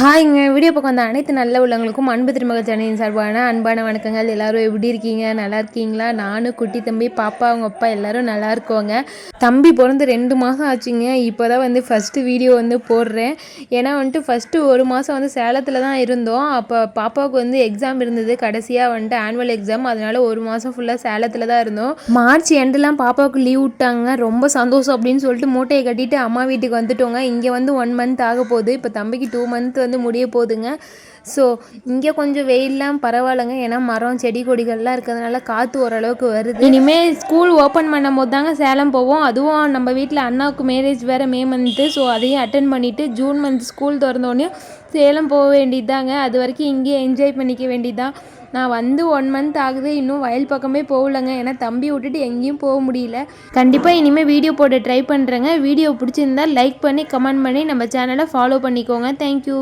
ஹாய்ங்க. Video பக்கம் வந்த அனைத்து நல்ல உள்ளவங்களுக்கும் அன்பு திருமகள் சென்னையின் சார்பான அன்பான வணக்கங்கள். எல்லாரும் எப்படி இருக்கீங்க? நல்லா இருக்கீங்களா? நானும் குட்டி தம்பி பாப்பா அவங்க அப்பா எல்லாரும் நல்லா இருக்கோங்க. தம்பி பிறந்து ரெண்டு மாதம் ஆச்சுங்க. இப்போ தான் வந்து ஃபஸ்ட்டு வீடியோ வந்து போடுறேன். ஏன்னா வந்துட்டு ஃபஸ்ட்டு ஒரு மாதம் வந்து சேலத்தில் தான் இருந்தோம். அப்போ பாப்பாவுக்கு வந்து எக்ஸாம் இருந்தது. கடைசியாக வந்துட்டு ஆனுவல் எக்ஸாம் அதனால ஒரு மாதம் ஃபுல்லாக சேலத்தில் தான் இருந்தோம். மார்ச் எண்டெல்லாம் பாப்பாவுக்கு லீவ் விட்டாங்க. ரொம்ப சந்தோஷம் அப்படின்னு சொல்லிட்டு மூட்டையை கட்டிட்டு அம்மா வீட்டுக்கு வந்துட்டோங்க. இங்கே வந்து ஒன் மந்த் ஆக போகுது இப்போ தம்பிக்கு டூ மந்த் வந்து முடிய போகுதுங்க ஸோ இங்கே கொஞ்சம் வெயில்லாம் பரவாயில்லைங்க. ஏன்னா மரம் செடி கொடிகள்லாம் இருக்கிறதுனால காற்று ஓரளவுக்கு வருது. இனிமேல் ஸ்கூல் ஓப்பன் பண்ணும் போது தாங்க சேலம் போவோம். அதுவும் நம்ம வீட்டில் அண்ணாவுக்கு மேரேஜ் வேறு மே மந்த்து. ஸோ அதையும் அட்டன் பண்ணிவிட்டு ஜூன் மந்த் ஸ்கூல் திறந்தோடனே சேலம் போக வேண்டியது தாங்க அது வரைக்கும் இங்கேயே என்ஜாய் பண்ணிக்க வேண்டியதான் நான் வந்து ஒன் மந்த் ஆகுது. இன்னும் வயல் பக்கமே போகலங்க. ஏன்னா தம்பி விட்டுட்டு எங்கேயும் போக முடியல. கண்டிப்பாக இனிமேல் வீடியோ போட்டு ட்ரை பண்ணுறேங்க வீடியோ பிடிச்சிருந்தா லைக் பண்ணி கமெண்ட் பண்ணி நம்ம சேனலை ஃபாலோ பண்ணிக்கோங்க. தேங்க்யூ